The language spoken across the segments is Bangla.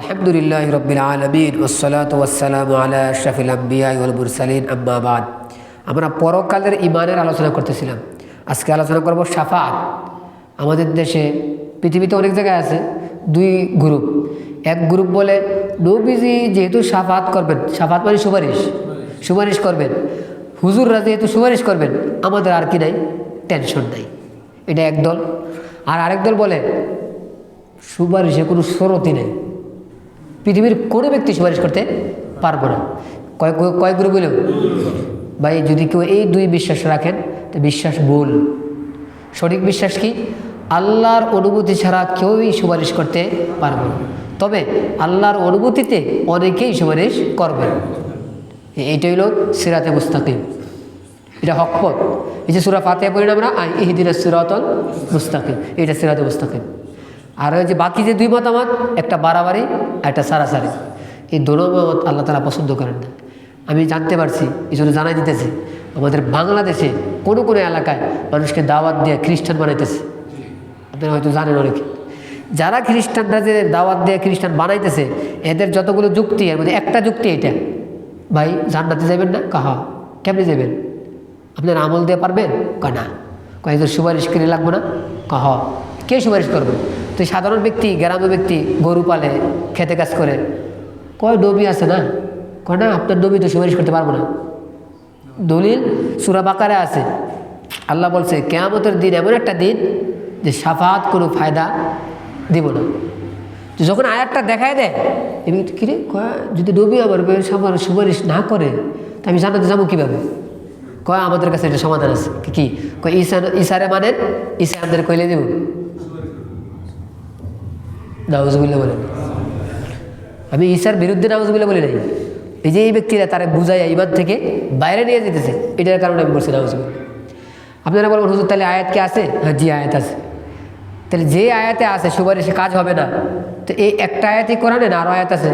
আলহামদুলিল্লাহ রবিল আলমিন ওসলাত ওয়াসালাম আলা শফিল আম্বিয়া মুরসালিন আম্মাবাদ আমরা পরকালের ইমানের আলোচনা করতেছিলাম। আজকে আলোচনা করব সাফাত আমাদের দেশে, পৃথিবীতে অনেক জায়গায় আছে দুই গ্রুপ। এক গ্রুপ বলে, নৌবিজি যেহেতু সাফাত করবেন সাফাত মানে সুপারিশ সুপারিশ করবেন। হুজুররা যেহেতু সুপারিশ করবেন, আমাদের আর কি নাই টেনশন নাই। এটা একদল আর আরেক দল বলে, সুপারিশে কোনো সরতি নেই। পৃথিবীর কোনো ব্যক্তি সুপারিশ করতে পারব না। কয় কয়- গুরু বলেও ভাই, যদি কেউ এই দুই বিশ্বাস রাখেন, তো বিশ্বাস ভুল। সঠিক বিশ্বাস কি? আল্লাহর অনুভূতি ছাড়া কেউই সুপারিশ করতে পারবে তবে আল্লাহর অনুভূতিতে অনেকেই সুপারিশ করবে। এইটা হইল সিরাতে মুস্তাকিম। এটা হকপথ এই যে সুরা ফাতে পড়ি না? ইহিদিনের সিরাতল মুস্তাকিম। এটা সিরাতে মুস্তাকিম। আর যে বাকি যে দুই মতামত, একটা বাড়াবাড়ি একটা সারাসারি এই দোনো মত আল্লাহ তালা পছন্দ করেন না। আমি জানতে পারছি, এই জন্য জানাই দিতেছি, আমাদের বাংলাদেশে কোনো কোনো এলাকায় মানুষকে দাওয়াত দিয়ে খ্রিস্টান বানাইতেছে। আপনারা হয়তো জানেন অনেকে। যারা খ্রিস্টানরা যে দাওয়াত দিয়ে খ্রিস্টান বানাইতেছে, এদের যতগুলো যুক্তি, এর মধ্যে একটা যুক্তি এটা ভাই, জান্নাতে যাবেন না? কাহা? কেমনি যাবেন? আপনার আমল দিয়ে পারবেন? কয় না। কয়েকজন সুপারিশ করে লাগবে না? কহ? কে সুপারিশ করবে? তো সাধারণ ব্যক্তি গ্রামের ব্যক্তি, গরু পালে খেতে কাজ করে। কয় ডবি আছে না? কয় না, আপনার ডবি তো সুপারিশ করতে পারব না। দলিল সুরা বাকারে আছে। আল্লাহ বলছে, কেয়ামতের দিন এমন একটা দিন যে সাফাত কোনো ফায়দা দিব না। যখন আয়াতটা দেখায় দেয়, এমনি কিরে যদি ডবি আমার সবার সুপারিশ না করে, তা আমি জানাতে যাব কীভাবে? কয় আমাদের কাছে এটা সমাধান আছে? কি কয় ঈশা ঈশারে মানেন ঈশা আমাদের কইলে দেব? নাউজুবিল্লা বলেন আমি ঈশার বিরুদ্ধে নাউজুবিল্লা বলি নাই। এই যে এই ব্যক্তিরা তারা বুঝাইয়া ইমান থেকে বাইরে নিয়ে যেতেছে, এটার কারণে আমি বলছি নাউজুবিল্লা আপনারা বলবেন, হুজুর, তাহলে আয়াত কি আছে? হ্যাঁ জি, আয়াত আছে। তাহলে যে আয়াতে আছে, সুপারিশে কাজ হবে না। তো এই একটা আয়াতই কোরআনে না আরও আয়াত আছে?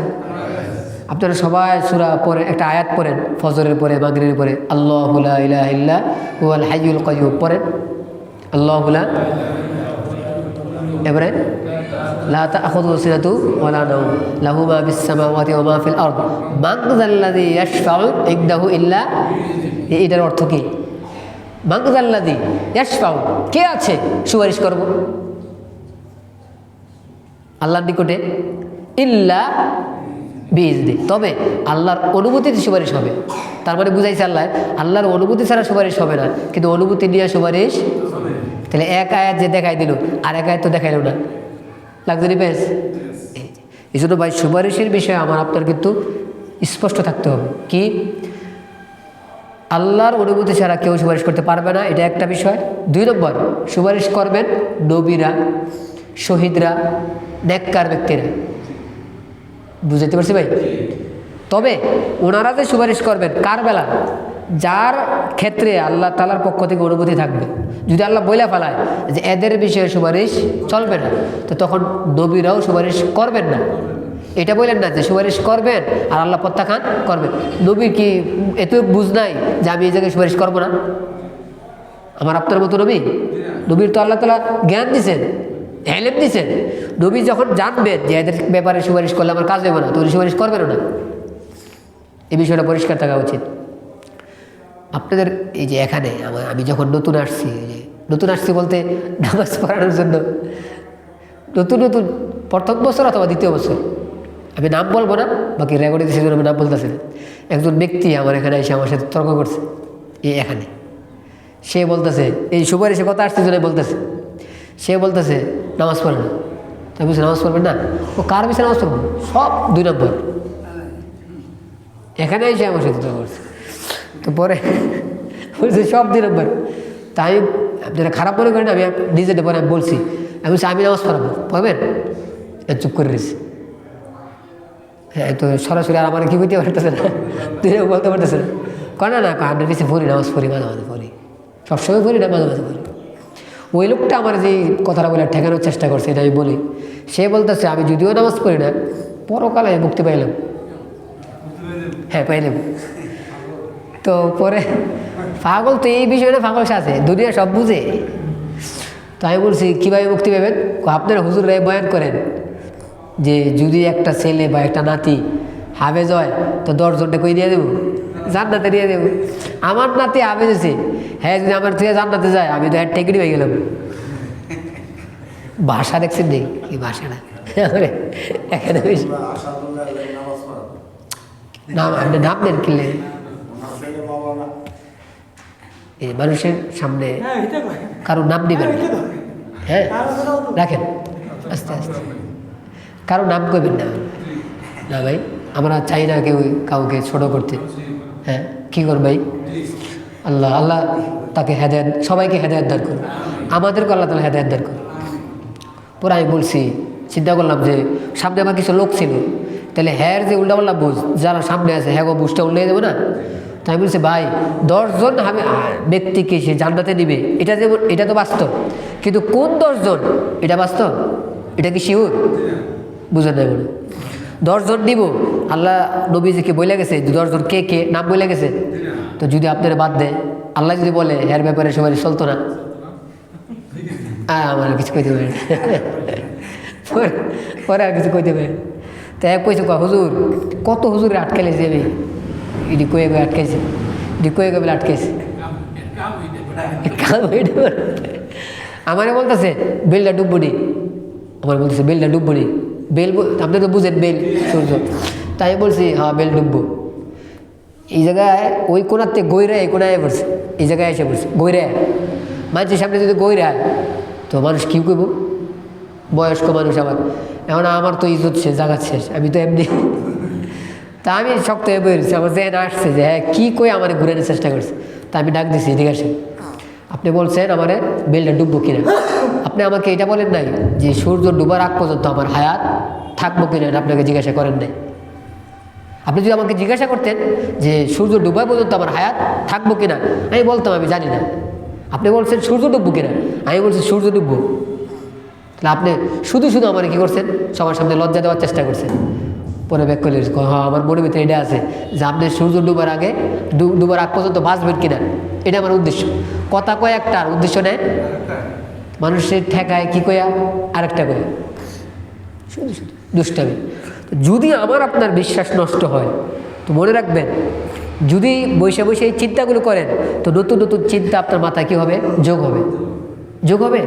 আপনারা সবাই সুরা পরে একটা আয়াত পড়েন, ফজরের পরে মাগরির পরে, আল্লাহ ইলাহা ইল্লা হুয়াল হাইয়ুল কাইয়ুম পড়েন। আল্লাহ এবারে ওয়ালা এটার অর্থ কি? কে আছে? সুপারিশ করব। আল্লাহর নিকটে, ইল্লা বিজদি তবে আল্লাহর অনুভূতিতে সুপারিশ হবে। তার মানে বুঝাইছে আল্লাহ, আল্লাহর অনুভূতি ছাড়া সুপারিশ হবে না, কিন্তু অনুভূতি নিয়ে সুপারিশ তাহলে এক আয়াত যে দেখাই দিল, আর এক আয়াত তো দেখাইল না। লাগজারি বেশ এই জন্য ভাই, সুপারিশের বিষয়ে আমার, আপনার কিন্তু স্পষ্ট থাকতে হবে। কি? আল্লাহর অনুভূতি ছাড়া কেউ সুপারিশ করতে পারবে না, এটা একটা বিষয়। দুই নম্বর, সুপারিশ করবেন নবীরা, শহীদরা, নেককার ব্যক্তিরা। বুঝতে পারছি ভাই? তবে ওনারা যে সুপারিশ করবেন, কার বেলা? যার ক্ষেত্রে আল্লাহ তালার পক্ষ থেকে অনুমতি থাকবে। যদি আল্লাহ বইলা ফেলায় যে এদের বিষয়ে সুপারিশ চলবে না, তো তখন নবীরাও সুপারিশ করবেন না। এটা বললেন না যে সুপারিশ করবেন আর আল্লাহ প্রত্যাখ্যান করবেন। নবীর কি এত বুঝ নাই যে আমি এই জায়গায় সুপারিশ করব না? আমার আপনার মতো নবী? নবীর তো আল্লাহ তালা জ্ঞান দিছেন। হেলেম দিচ্ছেন নবী যখন জানবেন যে এদের ব্যাপারে সুপারিশ করলে আমার কাজ দেবো না তো সুপারিশ করবেন না। এই বিষয়টা পরিষ্কার থাকা উচিত। আপনাদের এই যে এখানে আমার আমি যখন নতুন আসছি যে নতুন আসছি বলতে নামাজ পড়ানোর জন্য, নতুন নতুন প্রথম বছর অথবা দ্বিতীয় বছর, আমি নাম বলব না, বাকি রেকর্ডিং সেজন্য আমি নাম বলতেছি একজন ব্যক্তি আমার এখানে এসে আমার সাথে তর্ক করছে, এই এখানে। সে বলতেছে, এই সুপারিশে কথা আসতে জন্য বলতেছে। সে বলতেছে নামাজ পড়ে না তাই বলছে, নামাজ পড়বেন না? ও কার বিষয়ে নামাজ পড়ব? সব দুই নম্বর। এখানে এসে আমার সাথে তর্ক করছে। তো পরে বলছে, সব দুই নম্বর। তাই আমি আপনারা খারাপ মনে করেন আমি নিজেদের পরে আমি বলছি। আমি বলছি, আমি নামাজ পড়াবো। পড়বেন? চুপ করে রয়েছে। হ্যাঁ তো সরাসরি আর আমার কি বুঝতে পারতেছে না। তুই বলতে পারতেছে না। কয়, না কান্ডের পিছিয়ে পড়ি, নামাজ পড়ি, মাঝে মাঝে পড়ি। সবসময় পড়ি না, মাঝে মাঝে পড়ি। ওই লোকটা আমার যে কথাটা বলে ঠেকানোর চেষ্টা করছে, এটা আমি বলি। সে বলতেছে, আমি যদিও নামাজ পড়ি না, পরকালে মুক্তি পাইলাম। হ্যাঁ পাইলাম। তো পরে পাগল তো এই বিষয়টা পাগল সাথে দুনিয়া সব বুঝে। তো আমি বলছি, কীভাবে মুক্তি পাবেন? আপনারা হুজুর রায় বয়ান করেন যে যদি একটা ছেলে বা একটা নাতি হাফেজ হয়, তো দশজনটা কই দিয়ে দেবো জান্নাতে দিয়ে দেবো। আমার নাতি আছে হ্যাঁ যদি আমার থেকে জান্নাতে যায় আমি তো হ্যাঁ টেকরি হয়ে গেলাম। ভাষা দেখছেন নেই কি এখানে পড়া নাম আপনি নাম দেন কিনলে এই মানুষের সামনে হ্যাঁ এটা কয়। কারও নাম দিবেন হ্যাঁ রাখেন। আস্তে আস্তে। কারও নাম করবেন না। না ভাই আমরা চাই না কেউ কাউকে ছোট করতে। হ্যাঁ কী ভাই? আল্লাহ আল্লাহ তাকে হেদায়ত, সবাইকে হেদায়ত দান করুন আমাদেরকে আল্লাহ তালা হেদায়ত দান করুন পরে আমি বলছি, চিন্তা করলাম যে সামনে আমার কিছু লোক ছিল, তাহলে হ্যার যে উল্টা পাল্লা বুঝ, যারা সামনে আছে হ্যাঁ গো, বুঝটা উল্টে দেবো না? তাই আমি বলছি, ভাই, দশজন আমি ব্যক্তিকে সে জান্নাতে নিবে এটা যে, এটা তো বাস্তব। কিন্তু কোন দশজন? এটা বাস্তব? এটা কি শিওর? বুঝেন না মনে দশজন নিব আল্লাহ নবীজিকে বলে গেছে দশজন কে কে নাম বলে গেছে? তো যদি আপনারা বাদ দেয়, আল্লাহ যদি বলে, এর ব্যাপারে সবাই চলতো না। আর আমার কিছু কইতে পারে, পরে আর কিছু কইতে না। তো এক কইছে, কয়, হুজুর, কত হুজুরে আটকাইলেছি আমি? ইডি কয়ে কয়ে আটকাইছি। ইডি কয়ে কয়ে আটকাইছি। আমারে বলতেছে বেলটা ডুববুনি আমার বলতেছে বেলটা ডুববুনি বেল আপনি তো বুঝেন, বেল সূর্য। তাই বলছি হ্যাঁ বেল ডুববো এই জায়গায় ওই কোনাতে গৈরা, এই কোনায় পড়ছে এই জায়গায় এসে পড়ছে গৈরা। মানুষের সামনে যদি গৈরা, তো মানুষ কী করব বয়স্ক মানুষ আমার। এখন আমার তো ইজ্জত শেষ জায়গা শেষ। আমি তো এমনি। তা আমি শক্ত হয়ে বেরিয়েছি আমার জেন আসছে যে হ্যাঁ কী কই আমার ঘুরানোর চেষ্টা করছে। তা আমি ডাক দিছি, এদিকে আসেন। আপনি বলছেন আমার বেলটা ডুববো কিনা? আপনি আমাকে এটা বলেন নাই যে সূর্য ডুবার আগ পর্যন্ত আমার হায়াত থাকব কিনা আপনাকে জিজ্ঞাসা করেন নাই। আপনি যদি আমাকে জিজ্ঞাসা করতেন যে, সূর্য ডুবা পর্যন্ত আমার হায়াত থাকব কিনা? আমি বলতাম, আমি জানি না। আপনি বলছেন, সূর্য ডুববো কিনা? আমি বলছি, সূর্য ডুববো। তাহলে আপনি শুধু শুধু আমার কি করছেন? সবার সামনে লজ্জা দেওয়ার চেষ্টা করছেন। পরে ব্যাক করলে হ্যাঁ আমার মনের ভিতরে এটা আছে যে, আপনি সূর্য ডুবার আগে ডুবার আগ পর্যন্ত বাঁচবেন কিনা? এটা আমার উদ্দেশ্য। কথা কয় একটা উদ্দেশ্য নেয়? মানুষের ঠেকায় কী কয়া? আরেকটা কয়া। শুধু শুধু, দুষ্টামি। যদি আমার আপনার বিশ্বাস নষ্ট হয়, তো মনে রাখবেন, যদি বসে বসে এই চিন্তাগুলো করেন, তো নতুন নতুন চিন্তা আপনার মাথায় কী হবে? যোগ হবে। যোগ হবে?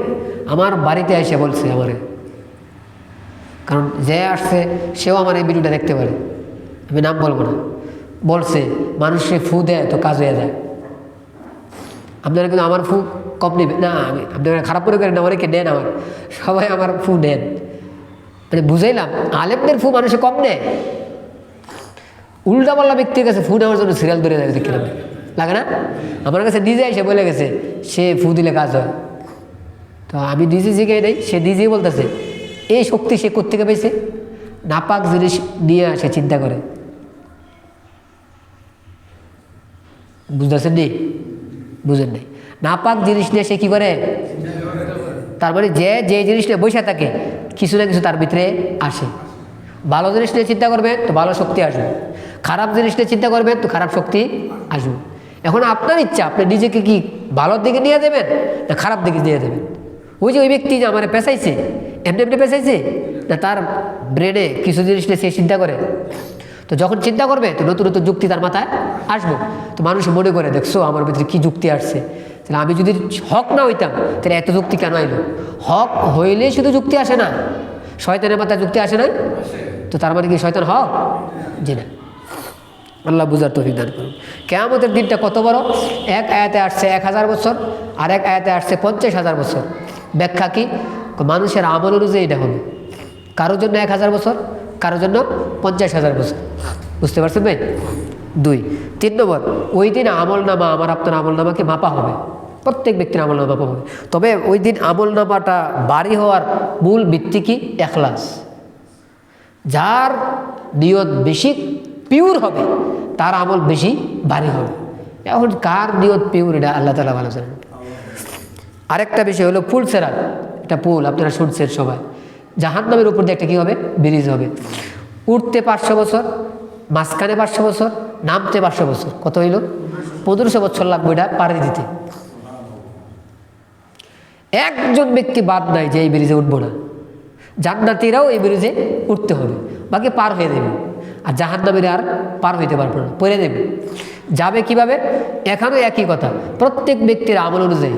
আমার বাড়িতে এসে বলছে আমারে। কারণ যে আসছে, সেও আমার এই ভিডিওটা দেখতে পারে। আমি নাম বলব না। বলছে, মানুষে ফু দেয় তো কাজ হয়ে যায়। আপনারা কিন্তু আমার ফু কম নেবে না, আমি আপনারা খারাপ করে করেন আমার কে নেন আমার। সবাই আমার ফু নেন। মানে বুঝাইলাম, আলেমদের ফু মানুষে কম নেয়। উল্টাপাল্লা ব্যক্তির কাছে ফু নেওয়ার জন্য সিরিয়াল ধরে দেয় দেখলাম লাগে না? আমার কাছে নিজে এসে বলে গেছে, সে ফু দিলে কাজ হয়। তো আমি নিজে জিগে নেই, সে নিজেই বলতেছে, এই শক্তি সে কোথেকে পেয়েছে নাপাক জিনিস নিয়ে আসে, চিন্তা করে। বুঝতেছেন নি? বুঝেন নাই। নাপাক জিনিস নিয়ে সে কী করে? তার মানে যে যে জিনিস নিয়ে বসে থাকে কিছু না কিছু তার ভিতরে আসে। ভালো জিনিস নিয়ে চিন্তা করবেন তো ভালো শক্তি আসবে। খারাপ জিনিস নিয়ে চিন্তা করবেন তো খারাপ শক্তি আসবে। এখন আপনার ইচ্ছা, আপনি নিজেকে কি ভালোর দিকে নিয়ে দেবেন না খারাপ দিকে নিয়ে দেবেন ওই যে ওই ব্যক্তি যে আমার পেঁচাইছে, এমনি এমনি পেঁচাইছে, না তার ব্রেনে কিছু জিনিস নিয়ে সে চিন্তা করে? তো যখন চিন্তা করবে, তো নতুন নতুন যুক্তি তার মাথায় আসব। তো মানুষ মনে করে, দেখছ, আমার ভিতরে কি যুক্তি আসছে? তাহলে আমি যদি হক না হইতাম, তাহলে এত যুক্তি কেন আইলো? হক হইলেই শুধু যুক্তি আসে না। শয়তানের মাথায় যুক্তি আসে না? তো তার মানে কি শয়তান হক? জি না। আল্লাহ বুঝার তৌফিক দান করুন। কেয়ামতের দিনটা কত বড়? এক আয়াতে আসছে এক হাজার বছর, আর এক আয়াতে আসছে পঞ্চাশ হাজার বছর। ব্যাখ্যা কি? মানুষের আমল অনুযায়ী এটা হবে। কারোর জন্য এক হাজার বছর, কারোর জন্য পঞ্চাশ হাজার বছর। বুঝতে পারছেন ভাই? দুই। তিন নম্বর, ওই দিন আমল নামা আমার আপনার আমল নামাকে মাপা হবে। প্রত্যেক ব্যক্তির আমল নামা মাপা হবে। তবে ওই দিন আমল নামাটা বাড়ি হওয়ার মূল ভিত্তি কি? এখলাস। যার নিয়ত বেশি পিওর হবে, তার আমল বেশি ভারী হবে। এখন কার নিয়ত পিওর? এটা আল্লাহ তালা ভালো জানেন। আরেকটা বিষয় হলো ফুল সেরাত এটা পুল আপনারা শুনছেন সবাই। জাহান নামের উপর দিয়ে একটা কী হবে? ব্রিজ হবে। উঠতে পাঁচশো বছর মাঝখানে পাঁচশো বছর, নামতে পাঁচশো বছর। কত হইল? পনেরোশো বছর লাগবে এটা পাড়ি দিতে। একজন ব্যক্তি বাদ নাই যে এই ব্রিজে উঠবো না। জান্নাতিরাও এই ব্রিজে উঠতে হবে। বাকি পার হয়ে দেবে। আর জাহান্নামীরা আর পার হইতে পারবে না, পড়ে দেবে। যাবে কীভাবে? এখানেও একই কথা। প্রত্যেক ব্যক্তির আমল অনুযায়ী।